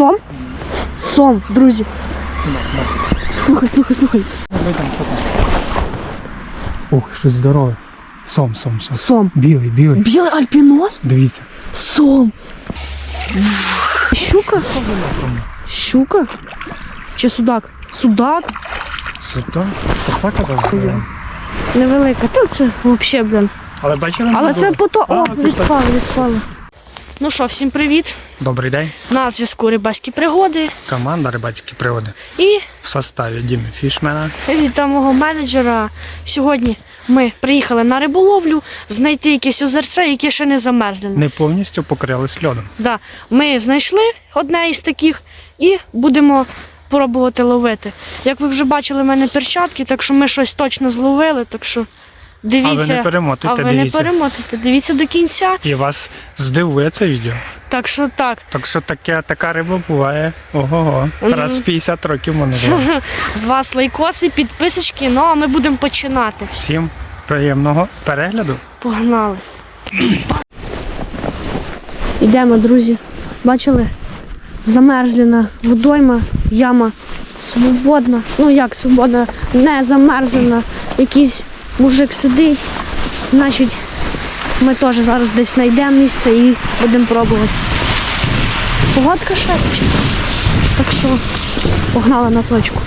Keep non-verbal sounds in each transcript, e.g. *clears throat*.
Сом? Сом, друзі. Слухай, слухай, слухай. Ух, щось здорове. Сом, сом, сом. Сом. Білий, білий. Білий альпінос? Дивіться. Сом. Щука? Щука? Чи судак? Судак? Сюди. Пацака дала. Невелика. Та це взагалі, блін. Але бачили? Але це пото. О, відпало, відпало. Ну що, всім привіт. Добрий день. На зв'язку рибацькі пригоди. Команда рибацькі приводи. І В составі Діми Фішмена. від там мого менеджера. Сьогодні ми приїхали на риболовлю знайти якесь озерце, яке ще не замерзле. Не повністю покрились льодом. Да. Ми знайшли одне із таких і будемо пробувати ловити. Як ви вже бачили, в мене перчатки, так що ми щось точно зловили, так що дивіться. А ви не перемотуйте, А ви дивіться. не перемотуйте, дивіться до кінця. І вас здивує це відео. Так що так. Так що таке, така риба буває. Ого-го. Раз в 50 років мене *laughs* було. З вас лайкоси, підписочки, ну а ми будемо починати. Всім приємного перегляду. Погнали. *clears throat* Йдемо, друзі. Бачили? Замерзлена водойма, яма свободна. Ну як свободна, не замерзлена. Якийсь мужик сидить. Значить, ми теж зараз десь знайдемо місце і будемо пробувати. Погодка шепче. Так що погнали на точку.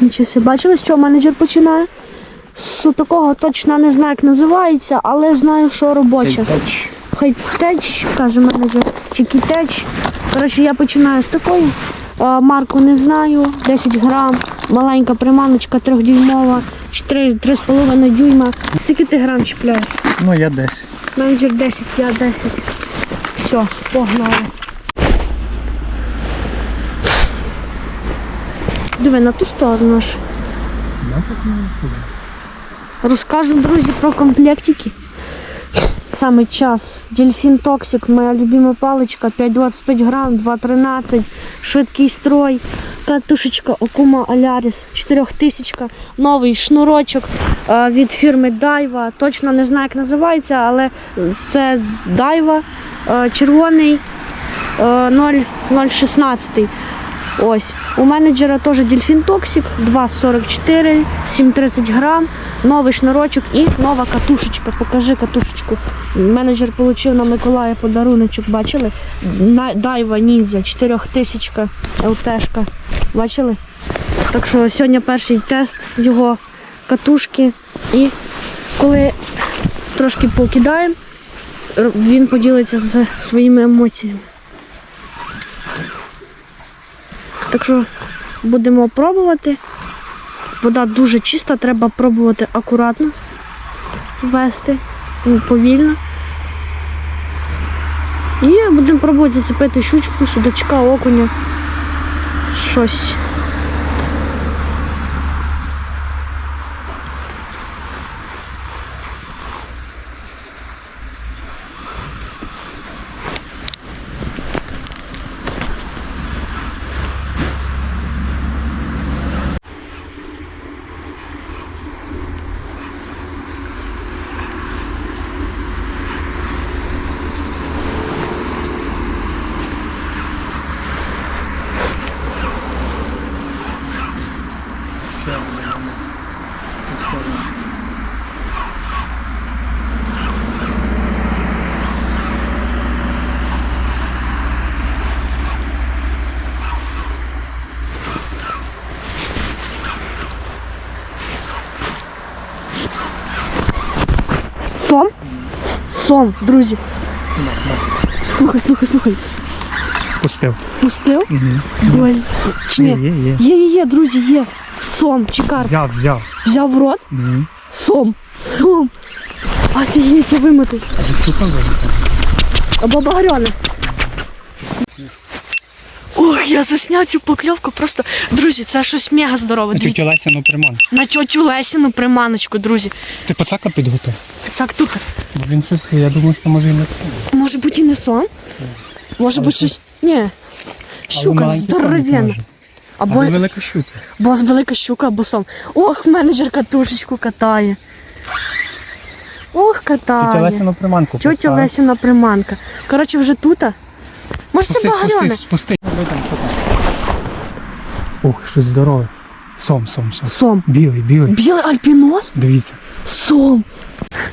Нічого себе. Бачили, що менеджер починає? З такого точно не знаю, як називається, але знаю, що робоча. Хайтеч, каже менеджер, чи кітеч. Коротше, я починаю з такої. Марку не знаю, 10 грам, маленька приманочка трьохдюймова, 4, 3,5 дюйма. Скільки ти грам чіпляєш? Ну я десь. Менеджер 10, я 10. Все, погнали. Диви на ту сторону аж. Розкажу, друзі, про комплектики. Саме час. Дельфін Токсик, моя любима паличка, 5,25 грам, 2,13, швидкий строй, катушечка Окума Аляріс, 4000, новий шнурочок е, від фірми Дайва. Точно не знаю, як називається, але це Дайва, е, червоний е, 0,016. Ось. У менеджера теж Дельфін Токсик 2,44, 7,30 грам, новий шнурочок і нова катушечка. Покажи катушечку. Менеджер отримав на Миколая подаруночок, бачили? Дайва Ніндзя 4000 ЛТшка. Бачили? Так що сьогодні перший тест його катушки. І коли трошки покидаємо, він поділиться зі своїми емоціями. Так що будемо пробувати. Вода дуже чиста, треба пробувати акуратно вести, ну, повільно. І будемо пробувати зацепити щучку, судачка, окуня. Щось. Сом? Сом, друзі. Слухай, слухай, слухай. Пустив. Пустив? Ой, чи ні? є, є. Є, є, є, друзі, є. Сом, чекар. Взяв, взяв. Взяв в рот. Угу. Сом. Сом. Офігеть, я вимотив. Або багряне. Ох, я засняв цю покльовку. Просто, друзі, це щось мега здорове. Дивіться. Леся, ну приман. На тьотю Лесіну приманочку, друзі. Ти пацака підготуй. Так тут. Бо він щось, я думаю, що може і не Може бути і не сон? Може бути щось. Ні. Щука здоровенна. Або, Або велика щука. або велика щука, або сон. Ох, менеджер катушечку катає. Ох, катає. Леся на приманку Тьотя. Лесіна приманка. Коротше, вже тут. Може це багальоне? спусти? Ух, щось здорове. Сом, сом, сом. Сом. Білий, білий. Білий альпінос? Дивіться. Сом.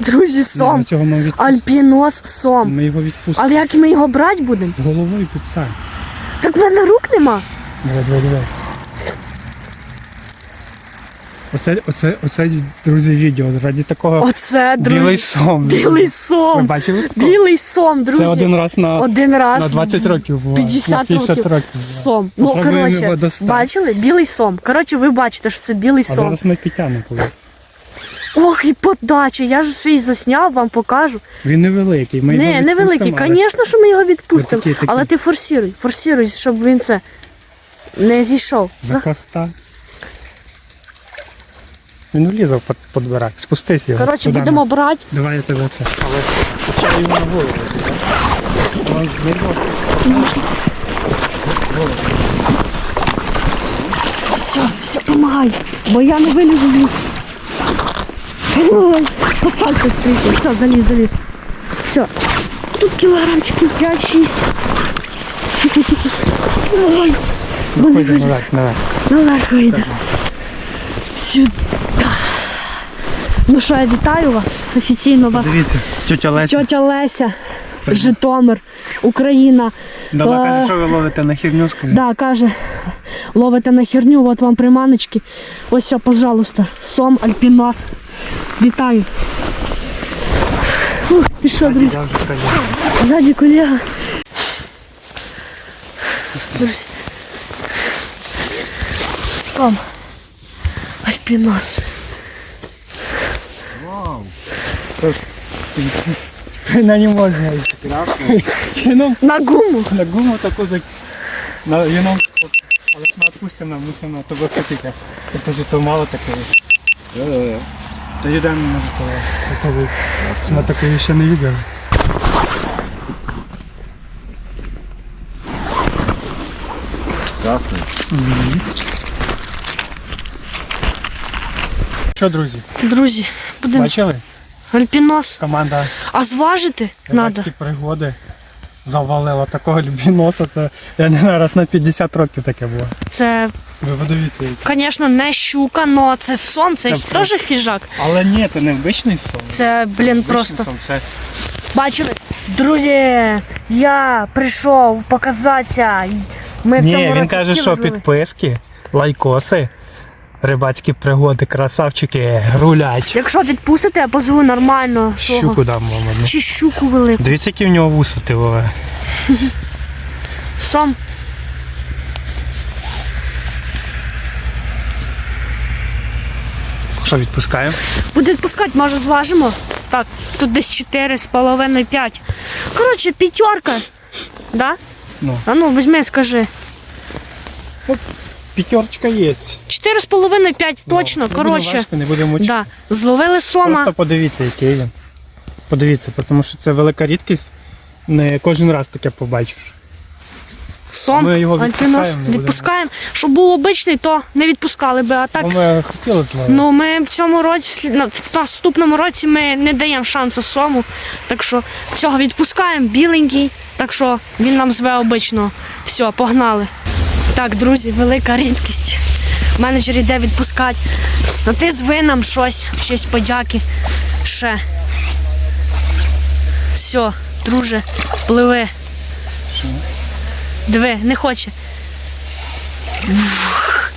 Друзі, сом. цього ми відпустимо. Альпінос сом. Ми його відпустимо. Але як ми його брати будемо? Головою під сам. Так в мене рук нема. Давай, давай, давай. Оце, оце, оце, друзі, відео. Раді такого Оце, друзі. білий сом. Білий Ви сом. бачили? Білий сом, друзі. Це один раз на, Один раз. на 20 років було. 50 на 50 років. Сом. Ну, Попробуємо його коротше, достати. бачили? Білий сом. Коротше, ви бачите, що це білий А сом. зараз ми підтягнемо коли. Ох, і подача. Я ж ще й засняв, вам покажу. Він невеликий. Ми Не, його невеликий. але- Звісно, що ми його відпустимо. Отакий, такий. Але ти форсируй, форсируй, щоб він це не зійшов. За За- хвоста. Він влізав під, під барак. Спустись його. Коротше, будемо на- брати. Давай я тебе це. Але пускай його на голову. Все, все, помагай, бо я не вилізу звідти. Ой, пацанка стрійка, все, заліз, заліз. Все. Тут кілограмчиків 5-6. Тихо, тихо. Ой, бо не Ходимо виліз. наверх, наверх. Наверх вийде. Сюди. Ну що, я вітаю вас. Офіційно вас. Дивіться, тетя Леся. Тьотя Леся, Житомир, Україна. Дала Е, каже, що ви ловите на херню, скажи. Да, каже, ловите на херню, от вам приманочки. Ось все, пожалуйста. Сом, альпінос. Вітаю. Ух, ти що, друзі? Ззаді колега. Друзі. Сом. Альпінос. Ти на не можна. Юном, На гуму. на гуму таку зак... На, юном, але ж ми відпустимо, мусимо на тебе хотіти. Це ж то мало такого. То йдемо, може, коли. Коли. Ми такої ще не видели. Що, друзі, Друзі, будемо бачили? Альпінос. Команда А зважити треба. Рибацькі пригоди завалила такого любіноса. Це я не знаю, раз на 50 років таке було. Це, Ви подивіться. звісно, не щука, але це сон, це, Це теж хижак. Але ні, це не обичний сон. Це, блін, Обичний просто. сон, Це Бачили? Друзі, я прийшов показатися. Ми в ні, цьому він році каже, що злили. підписки, лайкоси, рибацькі пригоди, красавчики, рулять. Якщо відпустите, я позову нормально. Щуку дам вам одну. Чи щуку велику. Дивіться, які в нього вуса тивове. Сом. Що відпускаємо? Буде відпускати, може зважимо. Так, тут десь 4 з половиною 5. Коротше, п'ятерка. Да? Ну. А ну, візьми, скажи. П'ятерочка є. Чотири з половиною 5 точно, Ну, не коротше. важити, не будемо. Да. Зловили сома. Просто подивіться, який він. Подивіться, тому що це велика рідкість. Не кожен раз таке побачиш. Сом, Ми його відпускаємо. Відпускаємо. Щоб був обичний, то не відпускали би. А так, ми хотіли ну ми в цьому році, в наступному році ми не даємо шансу сому. Так що цього відпускаємо, біленький. Так що він нам зве обичного. Все, погнали. Так, друзі, велика рідкість. Менеджер йде відпускати. Ну ти зви нам щось, в честь подяки. Ще. Все, друже, пливи. Диви, не хоче. Ух,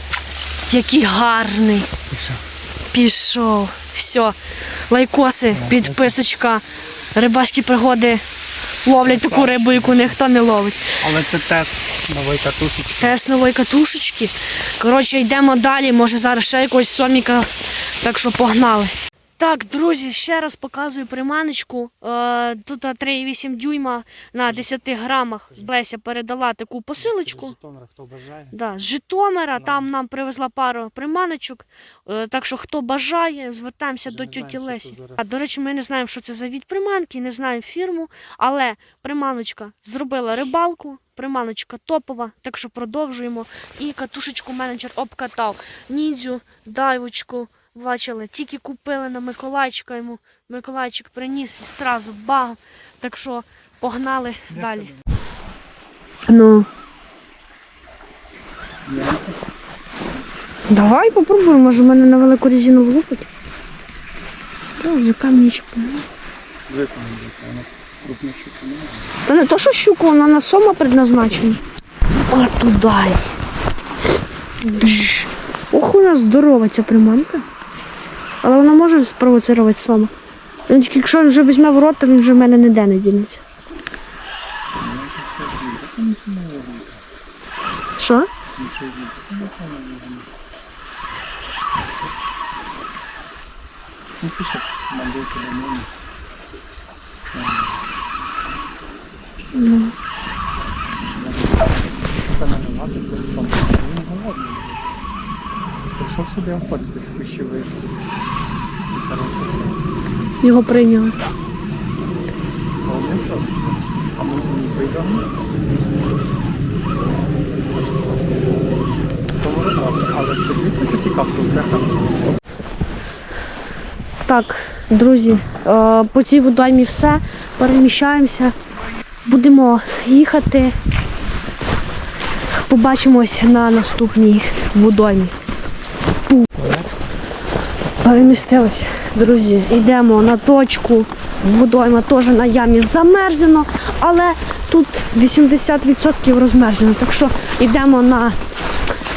який гарний. Пішов. Все. Лайкоси, підписочка. Рибальські пригоди ловлять таку рибу, яку ніхто не ловить. Але це тест нової катушечки. Тест нової катушечки. Коротше, йдемо далі. Може зараз ще якогось соміка. Так що погнали. Так, друзі, ще раз показую приманочку. Е, тут 3,8 дюйма на 10 грамах. Леся передала таку посилочку. Житомира, хто бажає. Да, з Житомира там нам привезла пару приманочок. Е, так що хто бажає, звертаємося до тьоті Лесі. А до речі, ми не знаємо, що це за від приманки, не знаємо фірму, але приманочка зробила рибалку. Приманочка топова, так що продовжуємо. І катушечку менеджер обкатав. Ніндзю, дайвочку, бачили, тільки купили на Миколайчика йому. Миколайчик приніс і зразу бам. Так що погнали далі. Ну. Давай попробуємо, може в мене на велику резину влупить. О, вже камінь чіпляє. Та не то, що щука, вона на сома предназначена. А туди. Ох, у нас здорова ця приманка. Але вона може спровоцирувати сома. Він тільки якщо він вже візьме в рот, то він вже в мене ніде не дінеться. Що? Прийшов сюди охотити з кущових. Його прийняли. Так, друзі, е, по цій водоймі все. Переміщаємося. Будемо їхати. Побачимось на наступній водоймі. Пу. Перемістилися, друзі. Йдемо на точку. Водойма теж на ямі замерзено, але тут 80% розмерзено. Так що йдемо на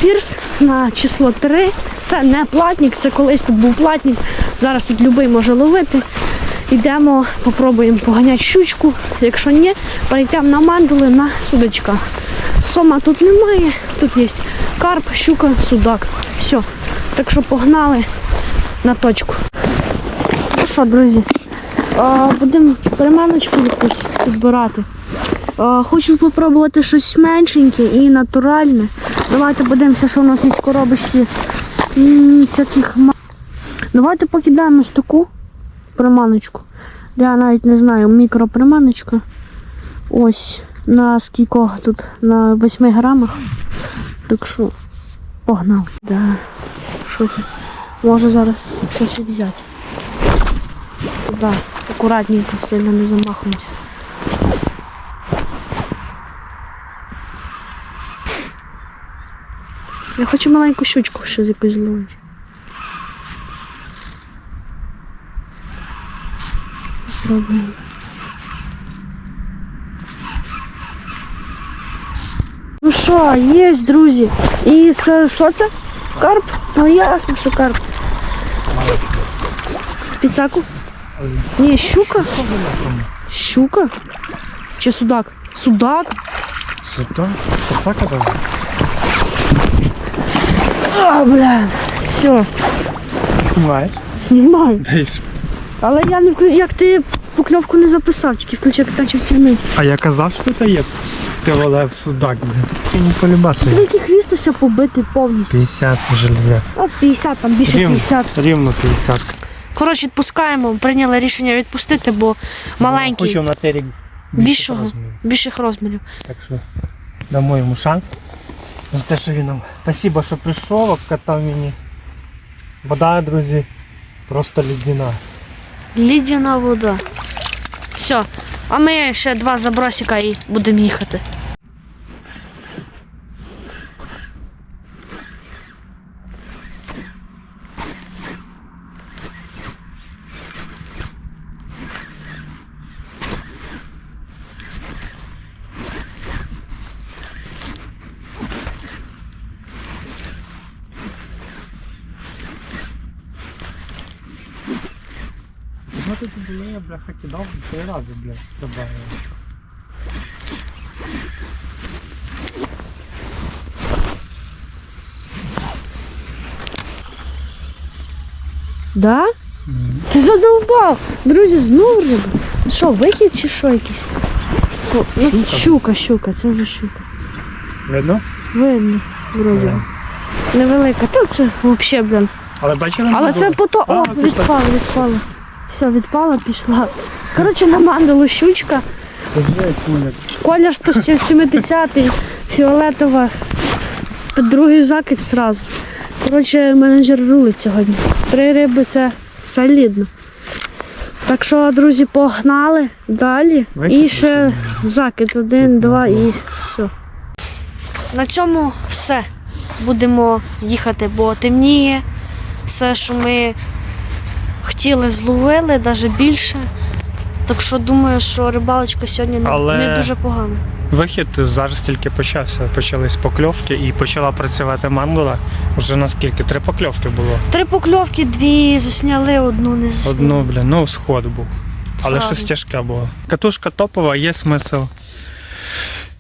пірс на число 3. Це не платник, це колись тут був платник. Зараз тут будь-який може ловити. Йдемо, попробуємо поганяти щучку. Якщо ні, перейдемо на мандули на судочка. Сома тут немає, тут є карп, щука, судак. Все. Так що погнали на точку. Ну що, друзі, будемо переманочку якусь збирати. Хочу попробувати щось меншеньке і натуральне. Давайте подивимося, що у нас є в коробочці всяких ма- Давайте покидаємо ось таку приманочку. Я навіть не знаю, мікроприманочка. Ось на скількох тут на 8 грамах. Так що погнав. Да. Що? Може зараз щось і взяти. Туди, акуратненько, сильно не замахуємося. Я хочу маленьку щучку ще з якоюсь зловити. Спробуємо. Ну що, є, друзі. І це, що це? Карп? Ну ясно, що карп. Піцаку? Ні, щука. Щука? Чи судак? Судак? Судак? Пацака даже? А, бля. Все, Знімаєш? знімаю. Даєш. Але я не включу, як ти покльовку не записав, тільки включив наче втягнути. А я казав, що тут є. Ти волев судак, блін. Не полюбасую. Великий хвіст усе побитий повністю. 50 железя. А 50, там більше 50. Рівно 50. Коротше, відпускаємо. Прийняли рішення відпустити, бо маленький, Хочу на терік Більшого. розмірів. більших розмірів. Так що дамо йому шанс. За те, що він нам. Спасибо, що прийшов, обкатав мені. Вода, друзі, просто лідяна. Лідяна вода. Все. А ми ще два забросика і будемо їхати. Ну тут були, я бляха кидав три рази, бля, забрали. Да? Ти задовбав. Друзі, знову риба. Що, вихід чи що якийсь? О, ну, Щука. щука, це вже щука. Видно? Видно, вроді. Ага. Невелика. Та це взагалі, блін. Але бачили? Але це пото. О, пішла. відпала, відпала. Все, відпала, пішла. Коротше, на мандалу щучка. Колір 170 фіолетова. Другий закид зразу. Коротше, менеджер рулить сьогодні. Три риби це солідно. Так що, друзі, погнали далі. І ще закид один, два і Все. На цьому все. Будемо їхати, бо темніє. Все, що ми хотіли, зловили, навіть більше. Так що думаю, що рибалочка сьогодні не- Але- не дуже погана. Вихід зараз тільки почався. Почались покльовки і почала працювати мангула. Уже наскільки? Три покльовки було. Три покльовки, дві засняли, одну не засняли. Одну, блін, ну сход був. Але щось тяжке було. Катушка топова, є смисл.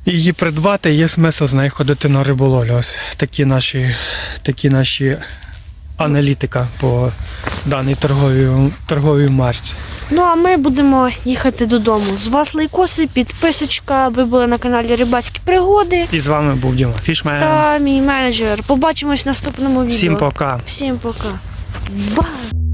Її придбати, є смисл з нею ходити на риболовлю. Ось такі наші, такі наші аналітика по даній торговій, торговій марці. Ну а ми будемо їхати додому. З вас лайкоси, підписочка. Ви були на каналі Рибацькі пригоди. І з вами був Діма Фішмен. Та мій менеджер. Побачимось в наступному відео. Всім пока. Всім пока. Бам!